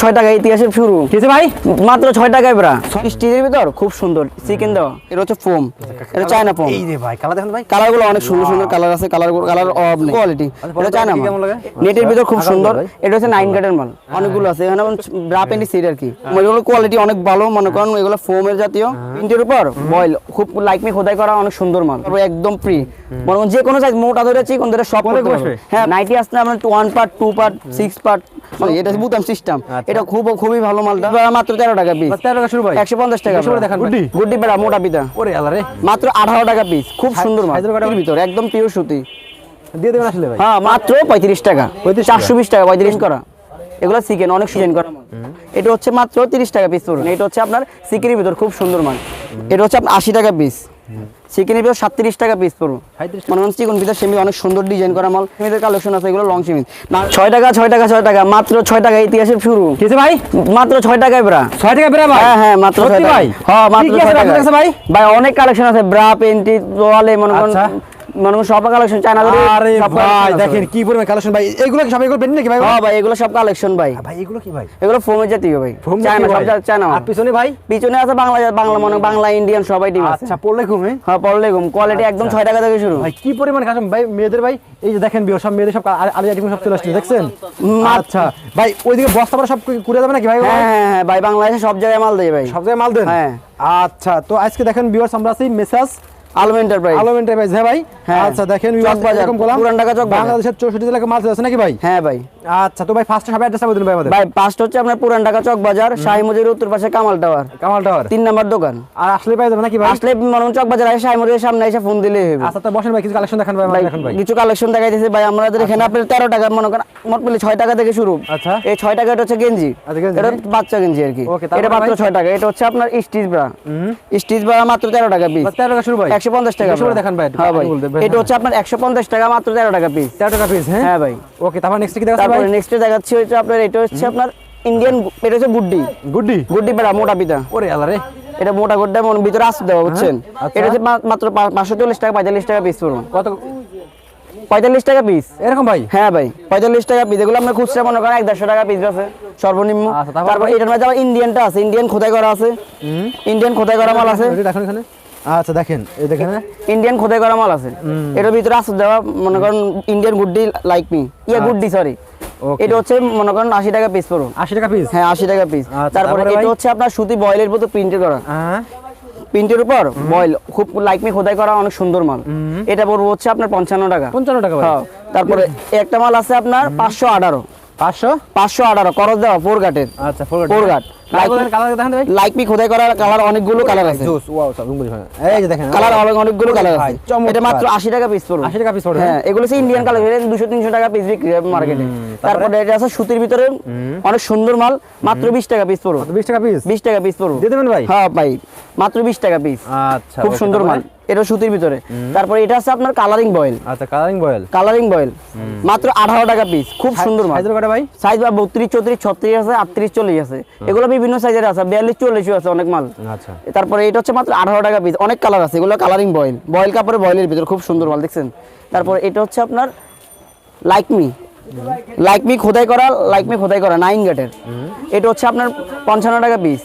ছয় টাকা ইতিহাসের শুরু। কিছু ভাই? মাত্র ছয় টাকায় ব্রা। স্টিলের ভিতর খুব সুন্দর চিকেন দেওয়া। এটা হচ্ছে ফোম। এটা চায়না ফোম। এই রে ভাই কালা দেখেন ভাই। কালারগুলো অনেক সুন্দর সুন্দর কালার আছে কালার কালার নেই কোয়ালিটি এটা চায়না লাগে? নেটের ভিতর খুব সুন্দর। এটা হচ্ছে নাইন কাটের মাল। অনেকগুলো আছে। এখানে ব্রা প্যান্টি সিট আর কি। এগুলো কোয়ালিটি অনেক ভালো। মনে করেন এগুলো ফোমের জাতীয়। প্রিন্টের উপর বয়েল খুব লাইক মি খোদাই করা অনেক সুন্দর মাল। একদম ফ্রি মনে করেন যে কোনো সাইজ মোটা ধরে চিকন ধরে সব। হ্যাঁ নাইটি আসলে আপনার one part two part six part এটা বুতাম সিস্টেম। এটা খুব খুবই ভালো মালটা। মাত্র তেরো টাকা পিস তেরো টাকা শুরু ভাই। একশো পঞ্চাশ টাকা। দেখান গুড্ডি? গুড্ডি বেড়া মোটা পিতা ওরে আল্লাহ রে। মাত্র আঠারো টাকা পিস খুব সুন্দর মাল। সাইজের কটা? এর ভিতর একদম পিওর সুতি। দিয়ে দেবেন আসলে ভাই? হ্যাঁ মাত্র পঁয়ত্রিশ টাকা। চারশো বিশ টাকা পঁয়ত্রিশ করা। এগুলো চিকেন অনেক সিজন করা এটা হচ্ছে মাত্র তিরিশ টাকা পিস পড়ুন এটা হচ্ছে আপনার চিকেনের ভিতর খুব সুন্দর মাল। এটা হচ্ছে আপনার আশি টাকা পিস চিকেনের ভিতর সাতত্রিশ টাকা পিস পড়ব। 37 মনে হচ্ছে চিকন ভিতর সেমি অনেক সুন্দর ডিজাইন করা মাল। সেমিদের কালেকশন আছে এগুলো লং সেমি না ছয় টাকা ছয় টাকা ছয় টাকা মাত্র ছয় টাকা ইতিহাসে শুরু। কিছু ভাই? মাত্র ছয় টাকায় ব্রা ছয় টাকা ব্রা ভাই? হ্যাঁ হ্যাঁ মাত্র ছয় টাকা। ভাই? হ্যাঁ মাত্র ছয় টাকা ভাই? ভাই অনেক কালেকশন আছে ব্রা পেন্টি তোয়ালে মনে করেন আচ্ছা। মনে সব কালেকশন চায়না ধরে আরে ভাই collection আছে দেখেন কি পরিমাণ কালেকশন ভাই এগুলো কি সব এগুলো বেন নাকি ভাই? হ্যাঁ ভাই এগুলো সব কালেকশন ভাই। ভাই এগুলো কি ভাই? এগুলো ফোমের জাতীয় ভাই। চায়না সব চায়না আর পিছনে ভাই? পিছনে আছে বাংলা বাংলা মনে বাংলা ইন্ডিয়ান সবাই টিম আছে। আচ্ছা পড়লে ঘুমে? হ্যাঁ পড়লে ঘুম। কোয়ালিটি একদম ছয় টাকা থেকে শুরু। ভাই কি পরিমাণ কালেকশন ভাই মেয়েদের ভাই? এই যে দেখেন বিয়ে সব মেয়েদের সব আলি আইটেম সব চলে আসছে দেখছেন? আচ্ছা ভাই ওইদিকে বস্তা পরে সব কুড়ে যাবে নাকি ভাই হ্যাঁ হ্যাঁ হ্যাঁ ভাই বাংলাদেশে সব জায়গায় মাল দেয় ভাই। সব জায়গায় মাল দেন? হ্যাঁ। আচ্ছা তো আজকে দেখেন ভিউয়ার্স আমরা আছি Messrs Alam enterprise Alam enterprise হ্যাঁ ভাই? হ্যাঁ। আচ্ছা দেখেন পুরান ঢাকা চক বাংলাদেশের চৌষট্টি জেলাকে মাছ আছে নাকি ভাই? হ্যাঁ ভাই। আচ্ছা তো ভাই ফার্স্টে সবাই অ্যাড্রেস বলে দিন ভাই আমাদের। ভাই পাঁচটা হচ্ছে আপনার পুরান ঢাকা চক বাজার শাহী মজির উত্তর পাশে কামাল টাওয়ার। কামাল টাওয়ার। তিন নাম্বার দোকান। আর আসলে পাই যাবে নাকি ভাই? আসলে মনে চক বাজার আসে শাহী মজির সামনে এসে ফোন দিলেই হবে আচ্ছা তো বসেন ভাই কিছু কালেকশন দেখান ভাই আমাদের দেখেন ভাই। কিছু কালেকশন দেখাইতেছে ভাই আমাদের এখানে আপনার তেরো টাকা মনে করেন মোট পেলে ছয় টাকা থেকে শুরু। আচ্ছা। এই ছয় টাকা এটা হচ্ছে গেঞ্জি। আচ্ছা, এটা। বাচ্চা গেঞ্জি আর কি। এটা মাত্র ভাই? ছয় টাকা এটা হচ্ছে আপনার স্টিচ ব্রা। স্টিচ ব্রা মাত্র তেরো টাকা পিস বাস তেরো টাকা শুরু ভাই। একশো পঞ্চাশ টাকা বেশি করে bra। দেখান ভাই, হ্যাঁ ভাই। এটা। হচ্ছে আপনার একশো পঞ্চাশ টাকা মাত্র তেরো টাকা পিস তেরো টাকা পিস হ্যাঁ? হ্যাঁ ভাই। ওকে তারপর নেক্সট কি ভাই তারপরে নেক্সট দেখাচ্ছি হচ্ছে আপনার এটা হচ্ছে আপনার ইন্ডিয়ান এটা হচ্ছে গুড্ডি। গুড্ডি? গুড্ডি বেড়া মোটা পিতা ওরে এটা মোটা গুড্ডা মন ভিতরে আসতে দেওয়া বুঝছেন? আচ্ছা। এটা হচ্ছে মাত্র পাঁচশো চল্লিশ টাকা পঁয়তাল্লিশ টাকা পিস কত? পঁয়তাল্লিশ টাকা পিস এরকম ভাই? হ্যাঁ ভাই পঁয়তাল্লিশ টাকা পিস এগুলো আপনার খুচরা মনে করেন এক দেড়শো টাকা পিস আছে সর্বনিম্ন। আচ্ছা, তারপর? এটার মধ্যে আবার ইন্ডিয়ানটা আছে ইন্ডিয়ান খোদাই করা আছে। ইন্ডিয়ান খোদাই করা মাল আছে। এখানে। আচ্ছা দেখেন এই দেখেন। হ্যাঁ। ইন্ডিয়ান খোদাই করা মাল আছে। এটার ভিতরে আছে দেওয়া মনে করেন Indian Guddi like me yeah Guddi sorry. এটা হচ্ছে মনে করেন আশি টাকা পিস পড়ুন। আশি টাকা পিস হ্যাঁ আশি টাকা পিস আচ্ছা, তারপরে তারপরে এটা হচ্ছে আপনার সুতি বয়েলের মতো প্রিন্টের করা। হ্যাঁ। প্রিন্টের উপর বয়েল খুব লাইক মি খোদাই করা অনেক সুন্দর মাল। এটা পড়ব হচ্ছে আপনার পঞ্চান্ন টাকা। পঞ্চান্ন টাকা হ্যাঁ তারপরে একটা মাল আছে আপনার পাঁচশো আঠারো। পাঁচশো? পাঁচশো আঠারো করজ দেওয়া ফোর গাটের আচ্ছা ফোর ফোর গাট কালার কালার দেখেন ভাই। লাইক মি খোদাই করা কালার অনেকগুলো কালার আছে। জোস ওয়াও সব রুম এই যে দেখেন কালার অনেকগুলো কালার আছে। এটা মাত্র আশি টাকা পিস পড়বে। 80 টাকা পিস পড়বে, হ্যাঁ? এগুলো ইন্ডিয়ান কালার দুশো তিনশো টাকা পিস বিক্রি হয় মার্কেটে তারপরে? এটা আছে সুতির ভিতরে। অনেক সুন্দর মাল মাত্র বিশ টাকা পিস পড়বে। বিশ টাকা পিস বিশ টাকা পিস পড়বে। দিয়ে দেবেন ভাই? হ্যাঁ ভাই মাত্র বিশ টাকা পিস আচ্ছা খুব সুন্দর মাল? এটা সুতির ভিতরে। তারপরে এটা আছে আপনার কালারিং বয়েল আচ্ছা কালারিং বয়েল কালারিং বয়েল মাত্র আঠারো টাকা পিস খুব সুন্দর কটা ভাই? সাইজ বা বত্রিশ চৌত্রিশ ছত্রিশ আছে আটত্রিশ চল্লিশ আছে। এগুলো বিভিন্ন সাইজের আছে। বিয়াল্লিশ চল্লিশও আছে অনেক মাল। আচ্ছা। তারপরে এটা হচ্ছে মাত্র আঠারো টাকা পিস অনেক কালার আছে। এগুলো কালারিং বয়েল বয়েল কাপড়ে বয়েলের ভিতরে খুব সুন্দর মাল দেখছেন? তারপর এটা হচ্ছে আপনার লাইক মি লাইক মি খোদাই করা লাইক মি খোদাই করা নাইন গেটের এটা হচ্ছে আপনার পঞ্চান্ন টাকা পিস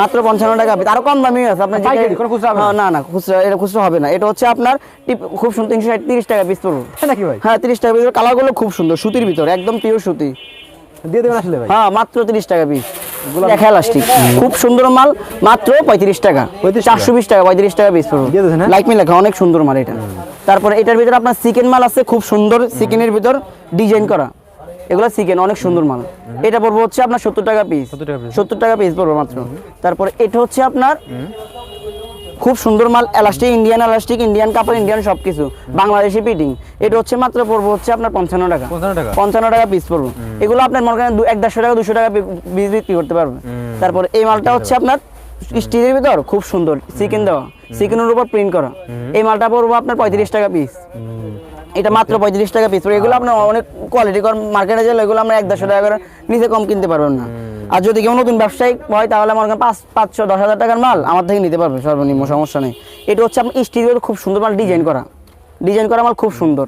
মাত্র পঞ্চান্ন টাকা আরও কম দামি আছে আপনার না? হ্যাঁ, না? না খুচরা এটা খুচরা হবে না। এটা হচ্ছে আপনার খুব সুন্দর তিনশো ষাট তিরিশ টাকা পিস পড়বে। হ্যাঁ তিরিশ টাকা পিস কালারগুলো খুব সুন্দর সুতির ভিতরে একদম পিওর সুতি। দিয়ে দেবেন আসলে ভাই? হ্যাঁ মাত্র তিরিশ টাকা পিস। দেখা এলাস্টিক খুব সুন্দর মাল মাত্র পঁয়ত্রিশ টাকা। 35 চারশো বিশ টাকা পঁয়ত্রিশ টাকা পিস দিয়ে দিয়েছেন? লাইক মি লেখা অনেক সুন্দর মাল এটা। তারপরে এটার ভিতরে আপনার চিকেন মাল আছে খুব সুন্দর চিকেনের ভিতর ডিজাইন করা। এগুলো চিকেন অনেক সুন্দর মাল। এটা পড়ব হচ্ছে আপনার সত্তর টাকা পিস 70 টাকা piece। সত্তর টাকা পিস পড়ব মাত্র। তারপরে এটা হচ্ছে আপনার খুব সুন্দর মাল এলাস্টিক ইন্ডিয়ান এলাস্টিক ইন্ডিয়ান কাপড় ইন্ডিয়ান সবকিছু। বাংলাদেশি পিটিং এটা হচ্ছে মাত্র পড়ব হচ্ছে আপনার পঞ্চান্ন টাকা। পঞ্চান্ন টাকা। পিস পড়বে। এগুলো আপনার মনে করেন এক দেড়শো টাকা দুশো টাকা পিস বিক্রি করতে পারবে তারপরে এই মালটা হচ্ছে আপনার স্টিলের ভিতর খুব সুন্দর। চিকেন দেওয়া। চিকেনের উপর প্রিন্ট করা। এই মালটা পড়ব আপনার পঁয়ত্রিশ টাকা পিস এটা মাত্র পঁয়ত্রিশ টাকা পিস এগুলো আপনার অনেক কোয়ালিটি মার্কেটে গেলে এগুলো আমরা এক দেড়শো টাকা করে নিচে কম কিনতে পারবেন না। আর যদি কেউ নতুন ব্যবসায়ী হয় তাহলে করেন পাঁচ পাঁচশো দশ হাজার টাকার মাল আমার থেকে নিতে পারবে সর্বনিম্ন সমস্যা নেই। এটা হচ্ছে আপনার স্টিলের খুব সুন্দর মাল ডিজাইন করা। ডিজাইন করা মাল খুব সুন্দর।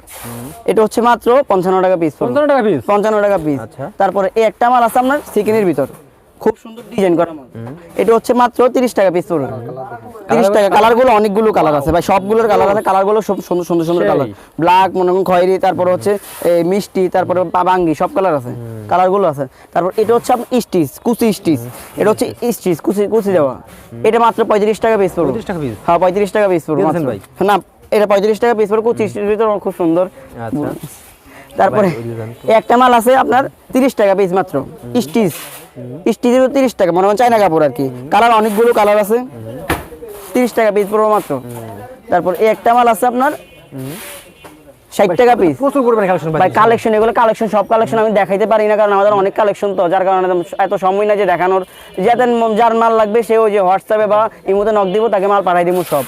এটা হচ্ছে মাত্র পঞ্চান্ন টাকা পিস পঞ্চান্ন টাকা পিস পঞ্চান্ন টাকা পিস আচ্ছা। তারপরে এই একটা মাল আছে আপনার চিকেনের ভিতর। খুব সুন্দর ডিজাইন করা মাল এটা হচ্ছে মাত্র তিরিশ টাকা পিস পড়বে তিরিশ টাকা। কালারগুলো অনেকগুলো কালার আছে। ভাই সবগুলোর কালার আছে। কালারগুলো সব সুন্দর সুন্দর সুন্দর কালার। ব্ল্যাক মনে করুন খয়েরি তারপরে হচ্ছে এই মিষ্টি তারপরে বাঙ্গি সব কালার আছে। কালারগুলো আছে। তারপর এটা হচ্ছে আপনার স্টিচ কুচি স্টিচ। এটা হচ্ছে স্টিচ কুচি কুচি দেওয়া। এটা মাত্র পঁয়ত্রিশ টাকা পিস পড়বে। 35 টাকা piece? হ্যাঁ পঁয়ত্রিশ টাকা পিস পড়বে মাত্র। না এটা পঁয়ত্রিশ টাকা পিস পড়বে। কুচি স্টিচ ভিতর খুব সুন্দর। আচ্ছা। তারপরে ভাই, একটা মাল আছে আপনার তিরিশ টাকা পিস মাত্র। স্টিচ। স্টিচের তিরিশ টাকা মনে হয় চায়না কাপড় আর কি। কালার অনেকগুলো কালার আছে। তিরিশ টাকা পিস পড়ব মাত্র। তারপর এই একটা মাল আছে আপনার ষাট টাকা পিস প্রচুর পরিমাণে কালেকশন ভাই কালেকশন এগুলো কালেকশন সব কালেকশন আমি দেখাইতে পারি না কারণ আমাদের অনেক কালেকশন তো যার কারণে এত সময় না যে দেখানোর। যাতে যার মাল লাগবে সে ওই যে হোয়াটসঅ্যাপে বা ইমোতে নক দিব তাকে মাল পাঠাই দিব সব।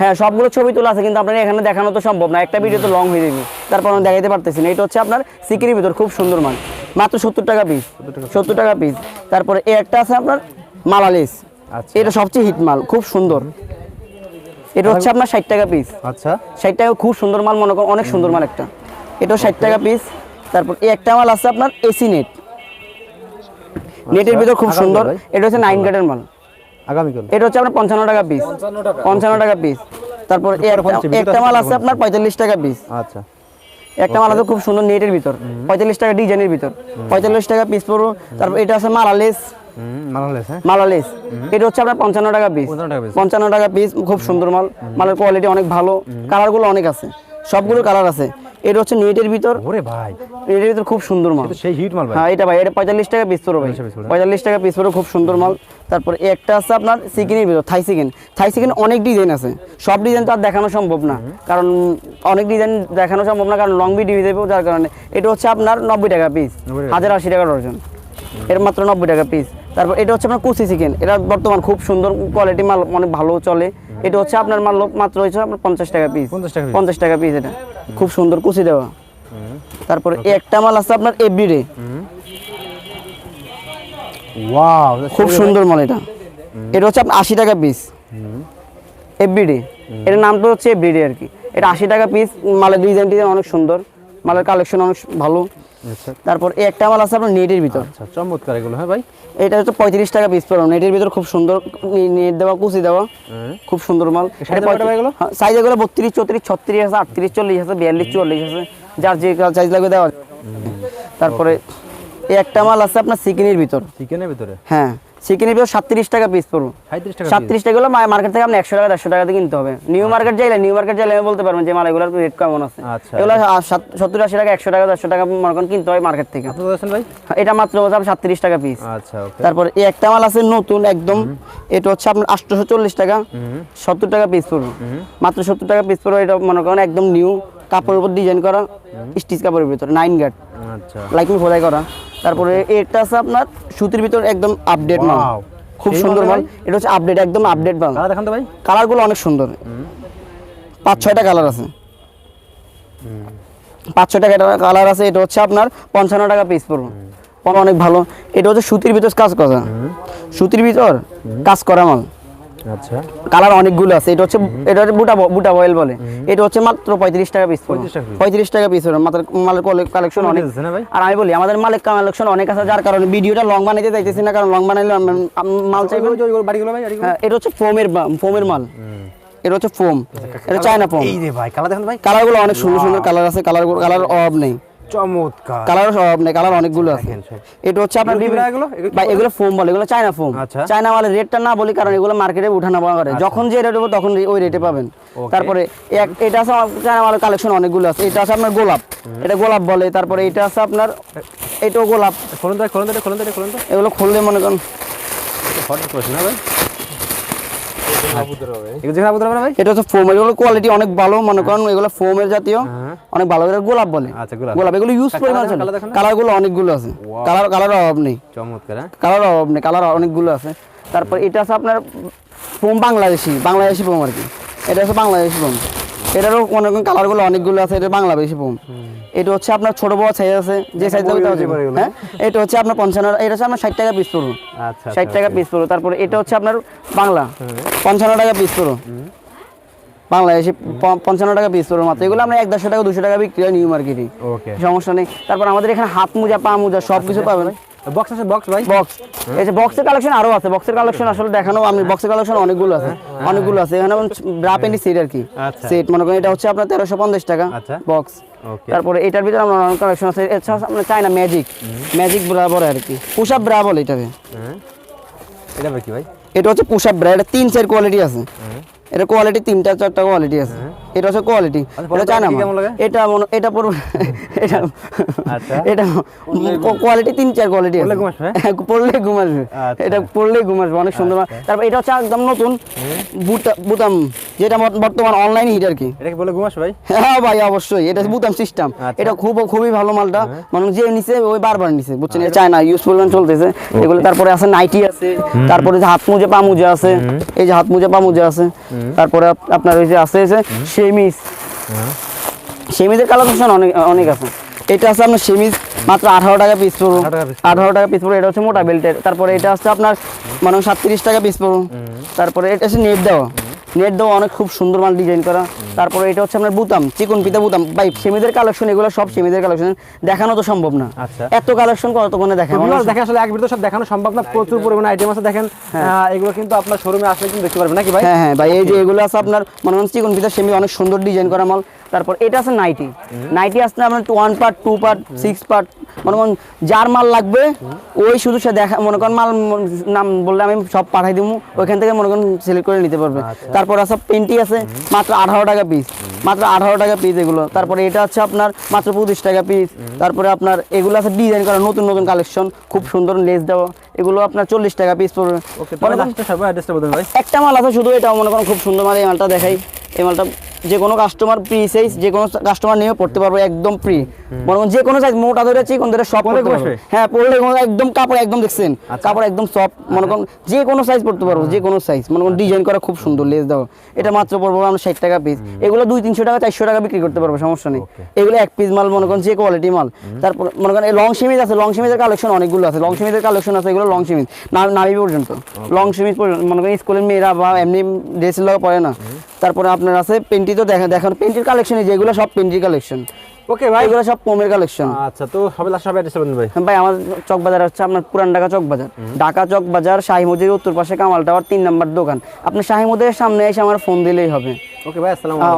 হ্যাঁ সবগুলো ছবি তোলা আছে কিন্তু আপনার এখানে দেখানো তো সম্ভব না। একটা ভিডিও তো লং হয়ে যাবে। তারপর আমি দেখাইতে পারতেছি না। এটা হচ্ছে আপনার সিকিরির ভিতর খুব সুন্দর মাল। মাত্র সত্তর টাকা পিস সত্তর টাকা পিস তারপরে একটা আছে আপনার মালালিস। আচ্ছা। এটা সবচেয়ে হিট মাল খুব সুন্দর। এটা হচ্ছে আপনার ষাট টাকা পিস আচ্ছা। ষাট টাকা খুব সুন্দর মাল মনে করেন অনেক সুন্দর মাল একটা। এটাও ষাট টাকা পিস তারপর এই একটা মাল আছে আপনার এসি নেট নেটের ভিতর খুব সুন্দর। এটা হচ্ছে নাইন কাটের মাল। আগামীকাল এটা হচ্ছে আপনার পঞ্চান্ন টাকা পিস পঞ্চান্ন টাকা। পিস তারপর একটা- মাল আছে আপনার পঁয়তাল্লিশ টাকা পিস আচ্ছা। একটা মাল আছে খুব সুন্দর নেটের ভিতর। পঁয়তাল্লিশ টাকা ডিজাইনের ভিতর। পঁয়তাল্লিশ টাকা পিস পড়ব। তারপর এটা আছে মালালেস। মালালেস এটা হচ্ছে আপনার পঞ্চান্ন টাকা পিস 55 টাকা piece। পঞ্চান্ন টাকা পিস খুব সুন্দর মাল। মালের কোয়ালিটি অনেক ভালো। কালারগুলো অনেক আছে। সবগুলো কালার আছে। এটা হচ্ছে নেটের ভিতর। ওরে ভাই। নেটের ভিতর খুব সুন্দর মাল। সেই হিট মাল ভাই। হ্যাঁ এটা ভাই এটা পঁয়তাল্লিশ টাকা পিস পড়ো ভাই। 45 পঁয়তাল্লিশ টাকা পিস পড়ো খুব সুন্দর মাল। তারপর একটা আছে আপনার চিকেনের ভিতর থাই চিকেন থাই চিকেন অনেক ডিজাইন আছে। সব ডিজাইন তো আর দেখানো সম্ভব না। কারণ অনেক ডিজাইন দেখানো সম্ভব না কারণ লং ভিডিও দেবো যার কারণে। এটা হচ্ছে আপনার নব্বই টাকা পিস 90 হাজার আশি টাকা ডজন। এর মাত্র নব্বই টাকা পিস তারপর এটা হচ্ছে আপনার কুচি চিকেন। এটা বর্তমান খুব সুন্দর কোয়ালিটি মাল অনেক ভালো চলে। এটা হচ্ছে আপনার মাল মাত্র হচ্ছে আপনার পঞ্চাশ টাকা পিস 50 টাকা piece। পঞ্চাশ টাকা পিস এটা। খুব সুন্দর কুচি দেওয়া। তারপরে একটা মাল আছে আপনার এভরিডে ওয়াও খুব সুন্দর। মাল এটা। এটা হচ্ছে আপনার আশি টাকা পিস এভরিডে এটার নামটা হচ্ছে এভরিডে আর কি। এটা আশি টাকা পিস মালের ডিজাইন ডিজাইন অনেক সুন্দর। মালের কালেকশন অনেক ভালো। তারপর এই একটা মাল আছে আপনার নেটের ভিতর। আচ্ছা চমৎকার এগুলো হ্যাঁ ভাই? এটা হচ্ছে পঁয়ত্রিশ টাকা পিস পড়ো নেটের ভিতর খুব সুন্দর নেট দেওয়া কুচি দেওয়া। হ্যাঁ। খুব সুন্দর মাল? সাইজ এগুলো? বত্রিশ চৌত্রিশ ছত্রিশ আছে আটত্রিশ চল্লিশ আছে বিয়াল্লিশ চল্লিশ আছে। যার যে সাইজ লাগবে দেওয়া। তারপরে এই একটা মাল আছে আপনার চিকেনের ভিতর। চিকেনের ভিতরে? হ্যাঁ। চিকেনের ভিতর সাতত্রিশ টাকা পিস পড়ব। 37 টাকা সাতত্রিশ টাকা হলো মার্কেট থেকে আপনি একশো টাকা দেড়শো টাকাতে কিনতে হবে। নিউ মার্কেট যাইলে নিউ মার্কেট যাইলে আমি বলতে পারবেন যে মাল এগুলোর রেট কেমন আছে। আচ্ছা। এগুলো সত্তর আশি টাকা একশো টাকা দেড়শো টাকা মনে করেন কিনতে হয় মার্কেট থেকে। ভাই? এটা মাত্র হচ্ছে সাতত্রিশ টাকা পিস আচ্ছা তারপর এই একটা মাল আছে নতুন একদম। এটা হচ্ছে আপনার আটশোশো চল্লিশ টাকা। সত্তর টাকা পিস পড়বে। মাত্র সত্তর টাকা পিস পড়বে এটা মনে করেন একদম নিউ কাপড়ের উপর ডিজাইন করা স্টিচ কাপড়ের ভিতরে নাইন গার্ড আচ্ছা। লাইকিং খোদাই করা। তারপরে এটা আছে আপনার সুতির ভিতর একদম আপডেট মাল। খুব সুন্দর মাল। এটা হচ্ছে আপডেট একদম আপডেট মাল। কারা দেখান তো ভাই। কালারগুলো অনেক সুন্দর। পাঁচ ছয়টা কালার আছে। পাঁচ ছয়টা কালার আছে। এটা হচ্ছে আপনার পঞ্চান্ন টাকা পিস পড়বে। অনেক ভালো। এটা হচ্ছে সুতির ভিতর কাজ করা। সুতির ভিতর কাজ করা মাল। আচ্ছা। কালার অনেকগুলো আছে। এটা হচ্ছে এটা হচ্ছে বুটা বুটা অয়েল বলে। এটা হচ্ছে মাত্র পঁয়ত্রিশ টাকা পিস 35 টাকা piece। পঁয়ত্রিশ টাকা পিস মাত্র মালের কালেকশন অনেক? আর আমি বলি আমাদের মালের কালেকশন অনেক আছে যার কারণে ভিডিওটা লং বানাইতে চাইতেছি না কারণ লং বানাইলে মাল বাড়িগুলো হ্যাঁ, এটা হচ্ছে ফোমের ফোমের মাল। এটা হচ্ছে ফোম এটা চায়না ফোম এই রে ভাই কালা দেখেন ভাই। কালারগুলো অনেক সুন্দর সুন্দর কালার আছে কালার কালার অভাব নেই। চমৎকার। কালার কালার অনেকগুলো আছে। এটা হচ্ছে আপনার এগুলো ভাই এগুলো? এগুলো কি ভাই এগুলো ফোম বলে এগুলো চায়না ফোম আচ্ছা। চায়না মালের রেটটা না বলি কারণ এগুলো মার্কেটে উঠানো করে যখন যে রেট তখন ওই রেটে পাবেন। তারপরে এক- এটা আছে চায়না মালের কালেকশন অনেকগুলো আছে। এটা আছে আপনার গোলাপ। এটা গোলাপ বলে তারপরে এটা আছে আপনার এটাও গোলাপ। খোলন তো খোলন তো খোলন তো খোলন তো। এগুলো খুললে মনে করেন হঠাৎ করেছেন ভাই এগুলো যেখানে আবুদ হবে না ভাই। এটা হচ্ছে ফোম এগুলো কোয়ালিটি অনেক ভালো মনে করেন এগুলো ফোমের জাতীয় হ্যাঁ। অনেক ভালো এটা গোলাপ বলে। আচ্ছা, গোলাপ। এগুলো ইউজ পরিমাণ? কালার অনেকগুলো আছে। কালার কালার অভাব নেই। চমৎকার হ্যাঁ। কালার অভাব নেই কালার অনেকগুলো আছে। তারপর এটা আছে আপনার ফোম বাংলাদেশি বাংলাদেশি ফোম আর কি। এটা হচ্ছে বাংলাদেশি ফোম এটারও মনে করেন কালারগুলো অনেকগুলো আছে এটা বাংলাদেশি ফোম এটা হচ্ছে আপনার ছোট বড় সাইজ আছে যে সাইজ। হ্যাঁ? এটা হচ্ছে আপনার পঞ্চান্ন এটা হচ্ছে আপনার ষাট টাকা পিস পড়ব আচ্ছা ষাট টাকা পিস পড়ব তারপরে এটা হচ্ছে আপনার বাংলা। পঞ্চান্ন টাকা পিস পড়ব বাংলাদেশে পঞ্চান্ন টাকা পিস পড়বে মাত্র। এগুলো আমরা এক দেড়শো টাকা দুশো টাকা বিক্রি হয় নিউ মার্কেটে সমস্যা নেই। তারপর আমাদের এখানে হাত মোজা পা মোজা সব কিছু পাবেন। বক্স আছে বক্স ভাই? বক্স এই যে বক্সের কালেকশন আরও আছে। বক্সের কালেকশন আসলে দেখানো আমি বক্সের কালেকশন অনেকগুলো আছে। অনেকগুলো আছে। এখানে ব্রা প্যান্টি সেট আর কি। আচ্ছা। সেট মনে করেন এটা হচ্ছে আপনার তেরোশো পঞ্চাশ টাকা আচ্ছা। বক্স তারপরে এটার ভিতরে আমরা অনেক কালেকশন আছে। এছাড়া আপনার চায়না ম্যাজিক ম্যাজিক ব্রা বলে আর কি। পুষাপ ব্রা বলে এটাকে। হ্যাঁ। এটা কি ভাই? এটা হচ্ছে পুষাপ ব্রা এটা তিন চার কোয়ালিটি আছে। এটা কোয়ালিটি তিনটা চারটা কোয়ালিটি আছে। এটা হচ্ছে কোয়ালিটি পরে এটা কেমন লাগে? এটা এটা পড়বে এটা আচ্ছা। এটা কোয়ালিটি তিন চার কোয়ালিটি আছে। পরলে ঘুম আসবে? হ্যাঁ, ঘুম আচ্ছা। এটা পরলে ঘুম আসবে অনেক সুন্দর তারপর এটা হচ্ছে একদম নতুন বুতাম যেটা বর্তমান অনলাইন হিট আর কি। এটা কি বলে ঘুমাস ভাই? হ্যাঁ ভাই অবশ্যই। এটা বুতাম সিস্টেম আচ্ছা। এটা খুব খুবই ভালো মালটা। মানে যে নিছে ওই বারবার নিছে বুঝছেন? এটা চায়না ইউজফুল ম্যান চলতেছে। এগুলো তারপরে আছে নাইটি আছে। তারপরে যে হাত মোজা পা মোজা আছে। এই যে হাত মোজা পা মোজা আছে। তারপরে আপ- আপনার ওই যে আছে যে সেমিস সেমিজের অপশন অনেক অনেক আছে। এটা আছে আপনার সেমিজ মাত্র আঠারো টাকা পিস পড়ব। 18 টাকা আঠারো টাকা পিস পড়ব এটা হচ্ছে মোটা বেল্টের তারপরে এটা আছে আপনার মানে সাতত্রিশ টাকা পিস পড়ব। তারপরে এটা হচ্ছে নেট দেওয়া। নেট দেওয়া অনেক খুব সুন্দর মাল ডিজাইন করা। তারপরে এটা হচ্ছে আপনার বুতাম চিকন পিতা বুতাম। ভাই সেমিদের কালেকশন এগুলো সব সেমিদের কালেকশন দেখানো তো সম্ভব না। আচ্ছা। এত কালেকশন কতক্ষণে দেখানো দেখেন আসলে এক ভিডিও সব দেখানো সম্ভব না প্রচুর পরিমাণে আইটেম আছে। দেখেন এগুলো কিন্তু আপনার শোরুমে আসলে কিন্তু দেখতে পারবেন নাকি ভাই? হ্যাঁ হ্যাঁ ভাই এই যে এগুলো আছে আপনার মনে হচ্ছে চিকন পিতা সেমি অনেক সুন্দর ডিজাইন করা মাল। তারপর এটা আছে নাইটি। নাইটি আসছে আপনার one part two part six part মনে করেন যার মাল লাগবে ওই শুধু সে দেখা মনে করেন মাল নাম বললে আমি সব পাঠাই দিব ওইখান থেকে মনে করেন সিলেক্ট করে নিতে পারবে। তারপর আছে পেন্টি আছে মাত্র আঠারো টাকা পিস মাত্র আঠারো টাকা পিস এগুলো। তারপরে এটা আছে আপনার মাত্র পঁচিশ টাকা পিস তারপরে আপনার এগুলো আছে ডিজাইন করা নতুন নতুন কালেকশন খুব সুন্দর লেস দেওয়া। এগুলো আপনার চল্লিশ টাকা পিস পড়বে। একটা মাল আছে শুধু এটা মনে করুন খুব সুন্দর মাল এই মালটা দেখাই। এই মালটা যে কোনো কাস্টমার প্রি সাইজ যে কোনো কাস্টমার নিয়ে পড়তে পারবে একদম প্রি মনে যে কোনো সাইজ মোটা ধরে চিকন ধরে সব পড়তে পারবে। হ্যাঁ পড়লে কোনো একদম কাপড় একদম দেখছেন? আচ্ছা। কাপড় একদম সফট মনে করুন যে কোনো সাইজ পড়তে পারব যে কোনো সাইজ মনে করুন ডিজাইন করা খুব সুন্দর লেস দাও এটা মাত্র পড়ব আমরা ষাট টাকা পিস এগুলো দুই তিনশো টাকা চারশো টাকা বিক্রি করতে পারব সমস্যা নেই। এগুলো এক পিস মাল মনে করুন যে কোয়ালিটি মাল। তারপর মনে করেন এই লং সিমিজ আছে লং সিমিজের কালেকশন অনেকগুলো আছে। লং সিমিজের কালেকশন আছে এগুলো লং সিমিজ নামি পর্যন্ত। লং সিমিজ পর্যন্ত মনে করেন স্কুলের মেয়েরা বা এমনি ড্রেসের লগা পড়ে না। তারপরে আপনার আছে পেন্টি তো দেখেন দেখেন পেন্টির কালেকশন যেগুলো সব পেন্টির কালেকশন ওকে ভাই। এগুলো সব পোমের কালেকশন আচ্ছা তো সবাই লাস্ট সবাই অ্যাড্রেসটা বলুন ভাই। ভাই আমাদের চক বাজার হচ্ছে আপনার পুরান ঢাকা চক বাজার। ঢাকা চক বাজার শাহী মসজিদের উত্তর পাশে কামাল টাওয়ার তিন নম্বর দোকান। আপনি শাহী মসজিদের সামনে এসে আমার ফোন দিলেই হবে। ওকে ভাই আসসালামু আলাইকুম।